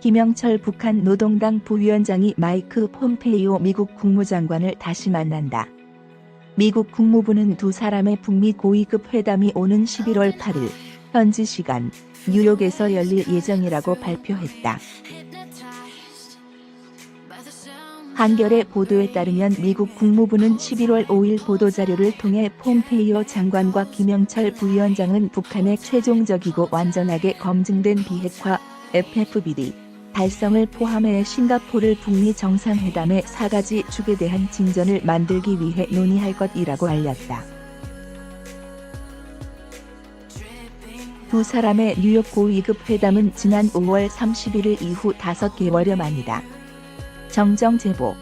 김영철 북한 노동당 부위원장이 마이크 폼페이오 미국 국무장관을 다시 만난다. 미국 국무부는 두 사람의 북미 고위급 회담이 오는 11월 8일 현지 시간 뉴욕에서 열릴 예정이라고 발표했다. 한겨레 보도에 따르면 미국 국무부는 11월 5일 보도자료를 통해 폼페이오 장관과 김영철 부위원장은 북한의 최종적이고 완전하게 검증된 비핵화 FFBD 달성을 포함해 싱가포르 북미 정상회담의 4가지 축에 대한 진전을 만들기 위해 논의할 것이라고 알렸다. 두 사람의 뉴욕 고위급 회담은 지난 5월 31일 이후 5개월여 만이다. 정정 제보